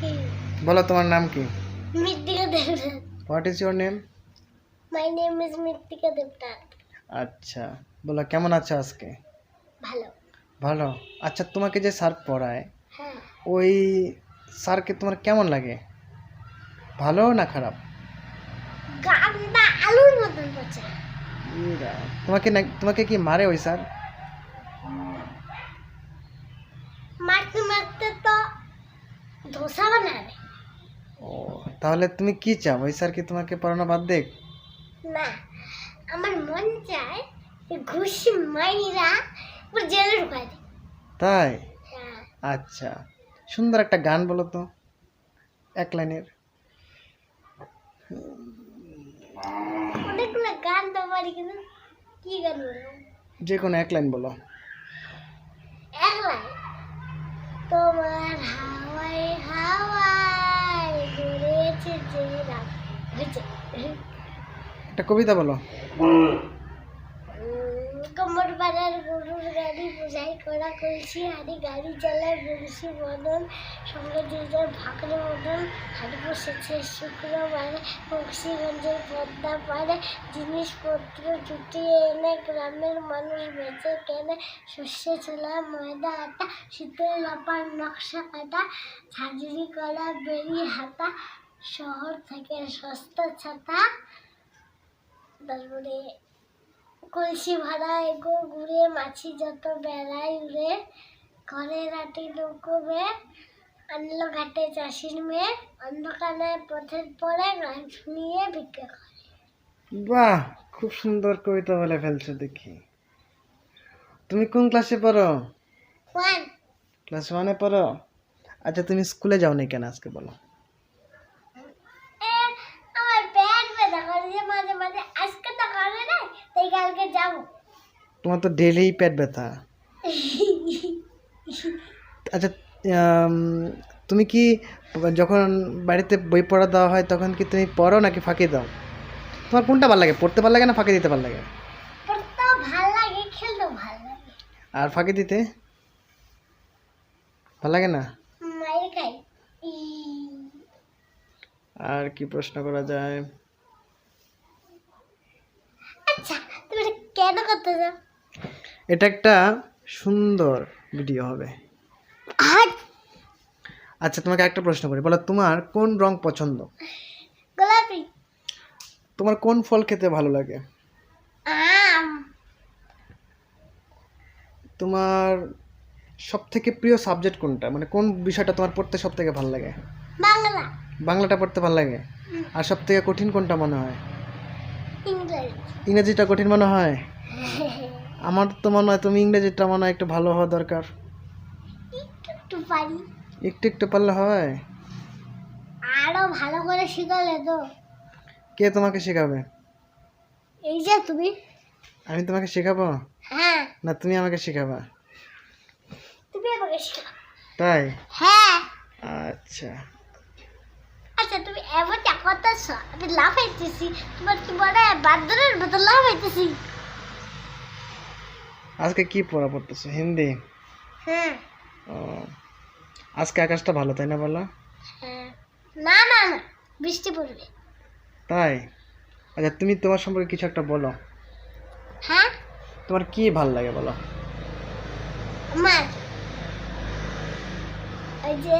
কি? বলো তোমার নাম কি? Mrittika Debnath. What is your name my name is Mrittika Debnath. আচ্ছা বলো কেমন আছো আজকে? ভালো। ভালো। আচ্ছা তোমাকে যে স্যার পড়ায় হ্যাঁ। ওই স্যারকে তোমার কেমন লাগে? ভালো না খারাপ? গান্ডা আলুর মতন পচা ইরা, তোমাকে না তোমাকে কি মারে ওই স্যার? মারতে মারতে তো ধোসা বানাবে ও তাহলে তুমি কি চাও? ওই স্যার কি তোমাকে পড়ানো বাদ দেখ না আমার মন চায় ঘুষি মাইরা পুরো জেলে ঢুকাই তাই? হ্যাঁ। আচ্ছা সুন্দর একটা গান বলো তো এক লাইনের। অনেকগুলো গান তো পারি কিন্তু কি গান বলব? যে কোনো এক লাইন বলো। একলাই তোমার একটা কবিতা বলো। কোমর পাড়ার গরুর গাড়ি বোঝাই করা কলসি হাড়ি গাড়ি চালায় বংশী মদন সঙ্গে যে ভাকরে মদন হাড়ি বসেছে শুক্রবারে বংশীগঞ্জের পদ্মা পারে জিনিসপত্র জুটিয়ে এনে গ্রামের মানুষ বেঁচে কেনে শস্য ছোলা ময়দা আটা শীতের লাপার নকশা কাটা ঝাঁঝরি করা বেরি হাতা শহর থেকে সস্তা ছাতা তারপরে কলসি ভাড়া এগো ঘুরে মাছি যত বেড়ায় উড়ে ঘরে রাতে নৌকোবে আনলো ঘাটে চাষির মেয়ে অন্ধকারে পথের পরে গান শুনিয়ে ভিক্ষে করে। বাহ খুব সুন্দর কবিতা বলে ফেলছো দেখি। তুমি কোন ক্লাসে পড়ো? ক্লাস ওয়ানে পড়ো? আচ্ছা তুমি স্কুলে যাও নি কেন আজকে বলো এ, আমার ব্যাগ ব্যথা করে যে মাঝে মাঝে আজকে তো করে না তাই কালকে যাব তোমার তো ডেলি পেট ব্যথা। আচ্ছা তুমি কি যখন বাড়িতে বই পড়া দেওয়া হয় তখন কি তুমি পড়ো নাকি ফাঁকি দাও? তোমার কোনটা ভালো লাগে পড়তে ভালো লাগে না ফাঁকি দিতে ভালো লাগে? আর ফাঁকি দিতে? ভালো লাগে না? আর কি প্রশ্ন করা যায়? আচ্ছা এটা করতে এটা একটা সুন্দর ভিডিও হবে। আচ্ছা তোমাকে একটা প্রশ্ন করি। বলো তোমার কোন রং পছন্দ? গোলাপি। তোমার কোন ফল খেতে ভালো লাগে? আম। তোমার সব থেকে প্রিয় সাবজেক্ট কোনটা? মানে কোন বিষয়টা তোমার পড়তে সব থেকে ভালো লাগে? বাংলা। বাংলাটা পড়তে ভালো লাগে? আর সব থেকে কঠিন কোনটা মনে হয়? ইংরেজি। ইংরেজিটা কঠিন মনে হয়? আমার তো মনে হয় তুমি ইংরেজিটা মনে হয় একটু ভালো হওয়া দরকার। একটু একটু পারি। একটু একটু পারলে হয়। আরও ভালো করে শিখালে তো। কে তোমাকে শেখাবে? এই যে তুমি। আমি তোমাকে শেখাবো? হ্যাঁ। না তুমি আমাকে শেখাবা। তুমি আমাকে শেখাও। তাই? হ্যাঁ। আচ্ছা। আচ্ছা তুমি এমন করতেছ আমি লাফাইতেছি। তোমার কি বলে বান্দরের মতো লাফাইতেছি? আজকে কি পড়া পড়তেছো? হিন্দি? হ্যাঁ। আজকে আকাশটা ভালো তাই না বলো? হ্যাঁ। না না না বৃষ্টি পড়বে। তাই? আচ্ছা তুমি তোমার সম্পর্কে কিছু একটা বলো। হ্যাঁ? তোমার কি ভালো লাগে বলো? আমার ওই যে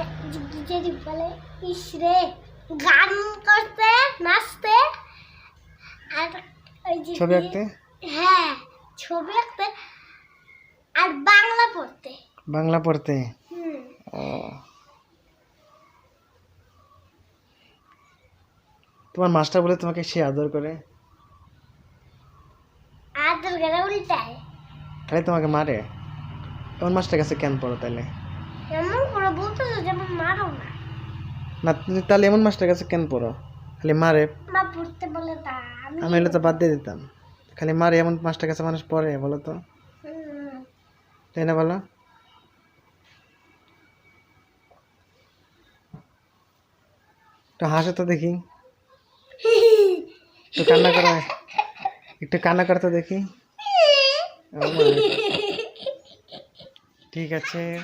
যে বলে ইস রে গান করতে নাচতে আর ওই যে ছবি আঁকতে? হ্যাঁ ছবি আঁকতে আর বাংলা পড়তে। বাংলা পড়তে? ও। তোমার মাস্টার বলে তোমাকে সে আদর করে? আদর গেলে উল্টায়। খালি তোমাকে মারে? তোমার মাস্টার কাছে কেন পড়ো তাহলে? এমন করে বলতেছো যেমন মারো না। না তুমি তাহলে এমন মাস্টার কাছে কেন পড়ো? খালি মারে। মা পড়তে বলে তা আমি হলে তো বাদ দিয়ে দিতাম। খালি মারে এমন মাস্টার কাছে মানুষ পড়ে বলো তো। তাই না বলো? একটু হাসো তো দেখি। একটু কান্না করো একটু কান্না করো তো দেখি। ঠিক আছে।